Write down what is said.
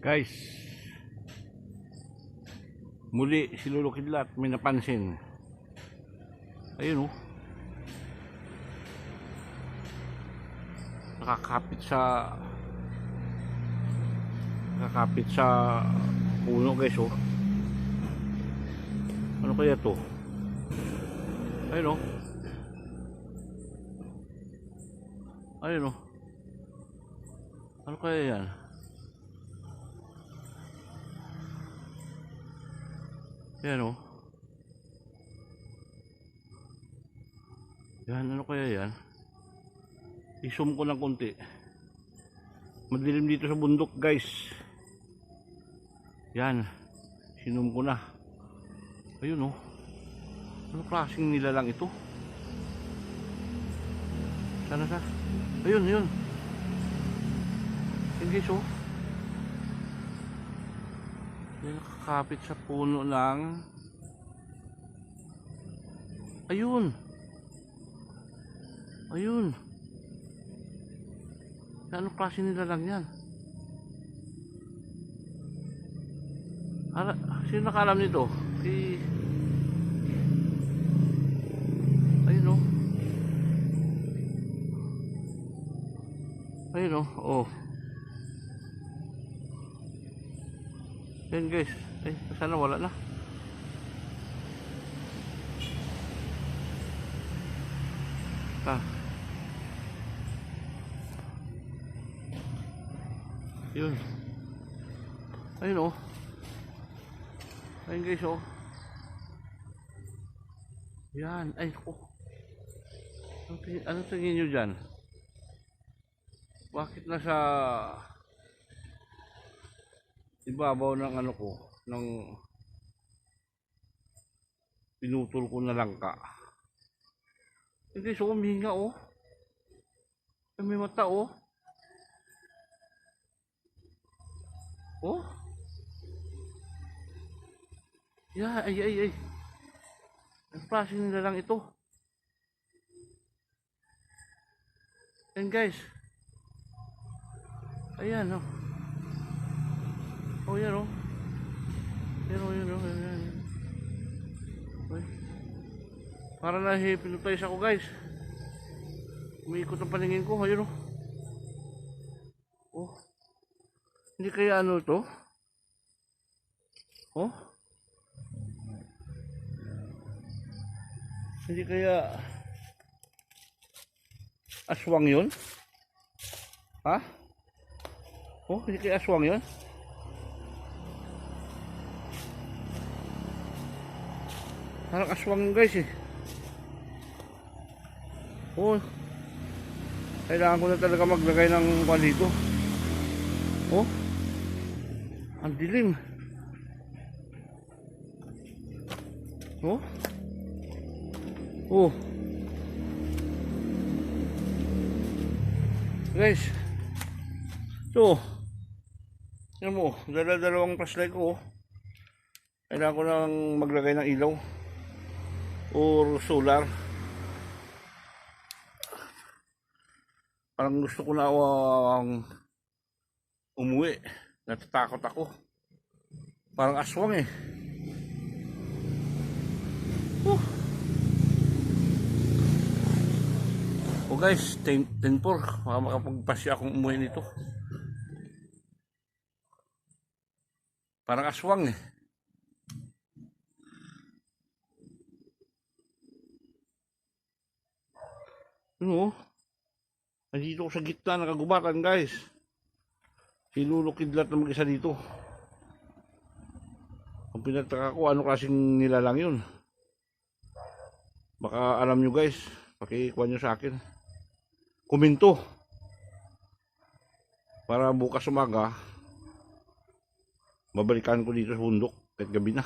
Guys, muli si Lolo Kidlat may napansin. Ayun oh. Nakakapit sa nakakapit sa puno guys oh. Ano kaya to? Ayun oh. Ayun oh. Ano kaya yan? Yan oh. Yan, ano kaya yan? I-zoom ko ng konti. Madilim dito sa bundok, guys. Yan. Sinum ko na. Ayun oh. Ano klaseng nilalang ito? Sana sa? Ayun, ayun. Yan guys oh. Yan nakakapit sa puno ng Ayun. Ayun. Anong klase nila lang yan? Ala, sino nakalam nito? Si... Ayun oh. Ayun oh. Oh. Yan guys. Ay, sana wala na. Ah. Yun. Ayun oh. Ayun guys oh. Yan. Ay, ko. Ano tingin, ano tingin nyo dyan? Bakit nasa ibabaw ng ano ko, ng pinutol ko na langka. Hindi, so humihinga oh. Ay, may mata oh. Oh. Yeah, ay, ay, ay. Ang klase nila lang ito. And guys. Ayan oh. Oh, yan oh. Yan oh, yan oh, yan, yan. Uy. Para na hypnotize ako guys. Umiikot ang paningin ko, ayun oh. Oh. Hindi kaya ano to? Oh? Hindi kaya aswang yun? Ha? Oh, hindi kaya aswang yun? Parang aswang guys eh. Oh. Kailangan ko na talaga maglagay ng kwan. Oh. Ang dilim. Oh. Oh. Guys. So. Yan mo, dala-dalawang flashlight ko. oh. Kailangan ko nang maglagay ng ilaw. Or solar. Parang gusto ko na ang umuwi. Natatakot ako. Parang aswang eh. Whew. O guys, 10 10 4. Baka makapagpasya akong umuwi nito. Parang aswang eh. Ano? Nandito ko sa gitna ng kagubatan guys. Si Kidlat na mag-isa dito. Ang pinagtaka ko, ano kasing nilalang yun. Baka alam nyo guys, pakikuha nyo sa akin. Kuminto. Para bukas umaga, babalikan ko dito sa bundok kahit gabi na.